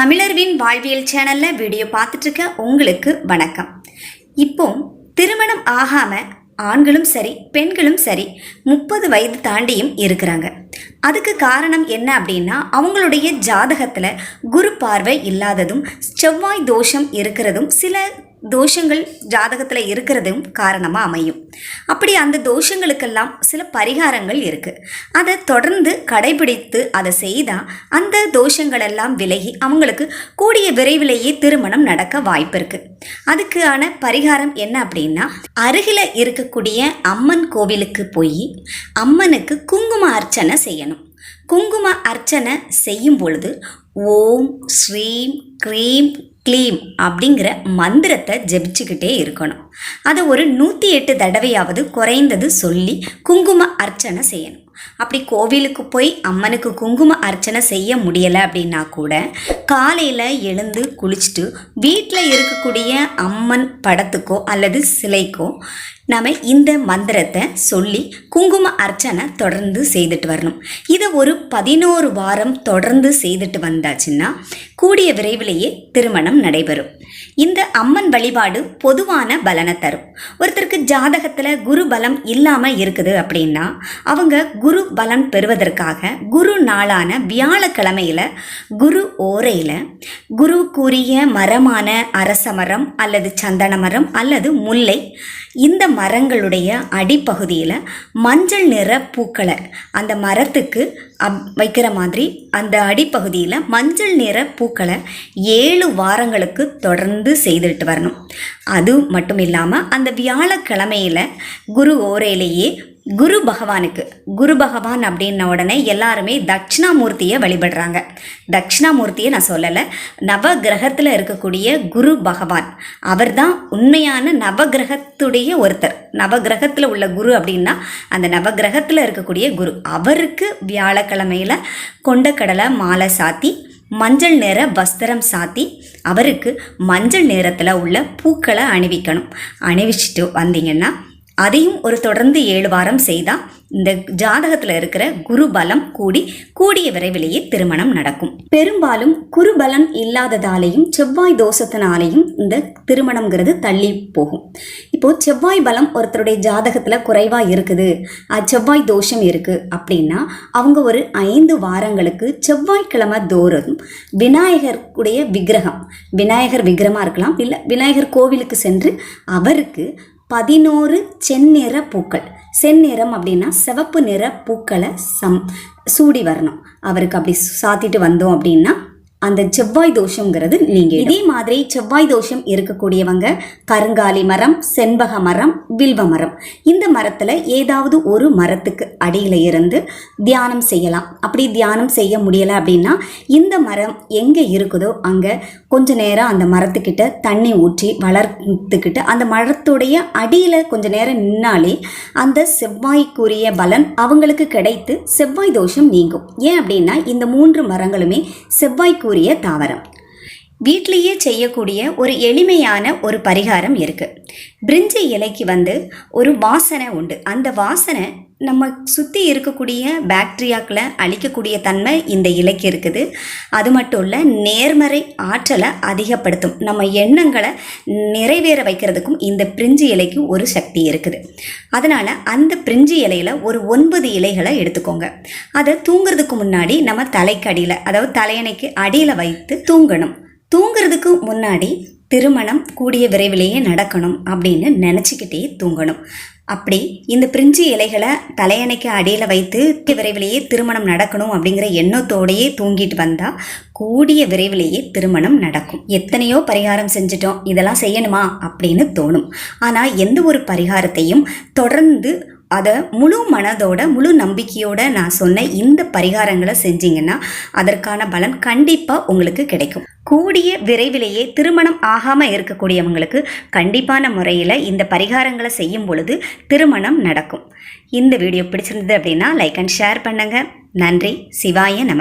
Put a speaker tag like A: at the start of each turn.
A: தமிழர்வின் வாழ்வியல் சேனலில் வீடியோ பார்த்துட்ருக்க உங்களுக்கு வணக்கம். இப்போ திருமணம் ஆகாமல் ஆண்களும் சரி பெண்களும் சரி முப்பது வயது தாண்டியும் இருக்கிறாங்க. அதுக்கு காரணம் என்ன அப்படின்னா அவங்களுடைய ஜாதகத்தில் குரு பார்வை இல்லாததும் செவ்வாய் தோஷம் இருக்கிறதும் சில தோஷங்கள் ஜாதகத்தில் இருக்கிறதும் காரணமாக அமையும். அப்படி அந்த தோஷங்களுக்கெல்லாம் சில பரிகாரங்கள் இருக்குது அதை தொடர்ந்து கடைபிடித்து அதை செய்தால் அந்த தோஷங்கள் எல்லாம் விலகி அவங்களுக்கு கூடிய விரைவிலேயே திருமணம் நடக்க வாய்ப்பு இருக்குது அதுக்கான பரிகாரம் என்ன அப்படின்னா அருகில் இருக்கக்கூடிய அம்மன் கோவிலுக்கு போய் அம்மனுக்கு குங்கும அர்ச்சனை செய்யணும். குங்கும அர்ச்சனை செய்யும் பொழுது ஓம் ஸ்ரீம் க்ரீம் க்ளீம் அப்படிங்கிற மந்திரத்தை ஜெபிச்சுக்கிட்டே இருக்கணும். அதை ஒரு நூற்றி எட்டு தடவையாவது குறைந்தது சொல்லி குங்கும அர்ச்சனை செய்யணும். அப்படி கோவிலுக்கு போய் அம்மனுக்கு குங்கும அர்ச்சனை செய்ய முடியலை அப்படின்னா கூட காலையில் எழுந்து குளிச்சுட்டு வீட்டில் இருக்கக்கூடிய அம்மன் படத்துக்கோ அல்லது சிலைக்கோ நாம் இந்த மந்திரத்தை சொல்லி குங்கும அர்ச்சனை தொடர்ந்து செய்துட்டு வரணும். இதை ஒரு பதினோரு வாரம் தொடர்ந்து செய்துட்டு வந்தாச்சுன்னா கூடிய விரைவிலேயே திருமணம் நடைபெறும். இந்த அம்மன் வழிபாடு பொதுவான பலனை தரும். ஒருத்தருக்கு ஜாதகத்தில் குரு பலம் இல்லாமல் இருக்குது அப்படின்னா அவங்க குரு பலன் பெறுவதற்காக குரு நாளான வியாழக்கிழமையில் குரு ஓரையில் குருவுக்குரிய மரமான அரச மரம் அல்லது சந்தன மரம் அல்லது முல்லை இந்த மரங்களுடைய அடிப்பகுதியில் மஞ்சள் நிற பூக்களை அந்த மரத்துக்கு அப் வைக்கிற மாதிரி அந்த அடிப்பகுதியில் மஞ்சள் நிற பூக்களை ஏழு வாரங்களுக்கு தொடர்ந்து செய்துட்டு வரணும். அது மட்டும் இல்லாமல் அந்த வியாழக்கிழமையில் குரு ஓரையிலேயே குரு பகவானுக்கு. குரு பகவான் அப்படின்ன உடனே எல்லாருமே தட்சிணாமூர்த்தியை வழிபடுறாங்க. தட்சிணாமூர்த்தியை நான் சொல்லலை. நவ கிரகத்தில் இருக்கக்கூடிய குரு பகவான். அவர்தான் உண்மையான நவகிரகத்துடைய ஒருத்தர். நவகிரகத்தில் உள்ள குரு அப்படின்னா அந்த நவகிரகத்தில் இருக்கக்கூடிய குரு. அவருக்கு வியாழக்கிழமையில் கொண்டக்கடலை மாலை சாத்தி மஞ்சள் நிற வஸ்திரம் சாத்தி அவருக்கு மஞ்சள் நிறத்தில் உள்ள பூக்களை அணிவிக்கணும். அணிவிச்சிட்டு வந்தீங்கன்னா அதையும் ஒரு தொடர்ந்து ஏழு வாரம் செய்தால் இந்த ஜாதகத்தில் இருக்கிற குரு பலம் கூடி கூடிய விரைவிலேயே திருமணம் நடக்கும். பெரும்பாலும் குரு பலம் இல்லாததாலேயும் செவ்வாய் தோஷத்தினாலேயும் இந்த திருமணம்ங்கிறது தள்ளி போகும். இப்போ செவ்வாய் பலம் ஒருத்தருடைய ஜாதகத்தில் குறைவாக இருக்குது செவ்வாய் தோஷம் இருக்குது அப்படின்னா அவங்க ஒரு ஐந்து வாரங்களுக்கு செவ்வாய்க்கிழமை தோறும் விநாயகருடைய விக்கிரகம் விநாயகர் விக்கிரமாக இருக்கலாம் இல்லை விநாயகர் கோவிலுக்கு சென்று அவருக்கு பதினோரு செந்நிற பூக்கள். செந்நிறம் அப்படின்னா சிவப்பு நிற பூக்களை சம் சூடி வரணும். அவருக்கு அப்படி சாத்திட்டு வந்தோம் அப்படின்னா அந்த செவ்வாய் தோஷங்கிறது நீங்க இதே மாதிரி செவ்வாய் தோஷம் இருக்கக்கூடியவங்க கருங்காலி மரம் செண்பக மரம் வில்வ மரம். இந்த மரத்தில் ஏதாவது ஒரு மரத்துக்கு அடியில் இருந்து தியானம் செய்யலாம். அப்படி தியானம் செய்ய முடியலை அப்படின்னா இந்த மரம் எங்கே இருக்குதோ அங்கே கொஞ்ச நேரம் அந்த மரத்துக்கிட்ட தண்ணி ஊற்றி வளர்த்துக்கிட்டு அந்த மரத்துடைய அடியில் கொஞ்ச நேரம் நின்னாலே அந்த செவ்வாய்க்குரிய பலன் அவங்களுக்கு கிடைத்து செவ்வாய் தோஷம் நீங்கும். ஏன் அப்படின்னா இந்த மூன்று மரங்களுமே கூறிய தாவரம். வீட்டிலேயே செய்யக்கூடிய ஒரு எளிமையான ஒரு பரிகாரம் இருக்குது பிரிஞ்சி இலைக்கு வந்து ஒரு வாசனை உண்டு. அந்த வாசனை நம்ம சுற்றி இருக்கக்கூடிய பாக்டீரியாக்களை அழிக்கக்கூடிய தன்மை இந்த இலைக்கு இருக்குது. அது மட்டும் இல்லை நேர்மறை ஆற்றலை அதிகப்படுத்தும். நம்ம எண்ணங்களை நிறைவேற வைக்கிறதுக்கும் இந்த பிரிஞ்சு இலைக்கு ஒரு சக்தி இருக்குது. அதனால் அந்த பிரிஞ்சு இலையில் ஒரு ஒன்பது இலைகளை எடுத்துக்கோங்க. அதை தூங்குறதுக்கு முன்னாடி நம்ம தலைக்கு அடியில் அதாவது தலையணைக்கு அடியில் வைத்து தூங்கணும். தூங்குறதுக்கு முன்னாடி திருமணம் கூடிய விரைவிலேயே நடக்கணும் அப்படின்னு நினச்சிக்கிட்டே தூங்கணும். அப்படி இந்த பிரிஞ்சி இலைகளை தலையணைக்கு அடியில் வைத்து விரைவிலேயே திருமணம் நடக்கணும் அப்படிங்கிற எண்ணத்தோடையே தூங்கிட்டு வந்தால் கூடிய விரைவிலேயே திருமணம் நடக்கும். எத்தனையோ பரிகாரம் செஞ்சிட்டோம் இதெல்லாம் செய்யணுமா அப்படின்னு தோணும். ஆனால் எந்த ஒரு பரிகாரத்தையும் தொடர்ந்து அதை முழு மனதோட முழு நம்பிக்கையோட நான் சொன்ன இந்த பரிகாரங்களை செஞ்சீங்கன்னா அதற்கான பலன் கண்டிப்பாக உங்களுக்கு கிடைக்கும். கூடிய விரைவிலேயே திருமணம் ஆகாமல் இருக்கக்கூடியவங்களுக்கு கண்டிப்பான முறையில் இந்த பரிகாரங்களை செய்யும் பொழுது திருமணம் நடக்கும். இந்த வீடியோ பிடிச்சிருந்தது அப்படின்னா லைக் அண்ட் ஷேர் பண்ணுங்கள் நன்றி. சிவாய நம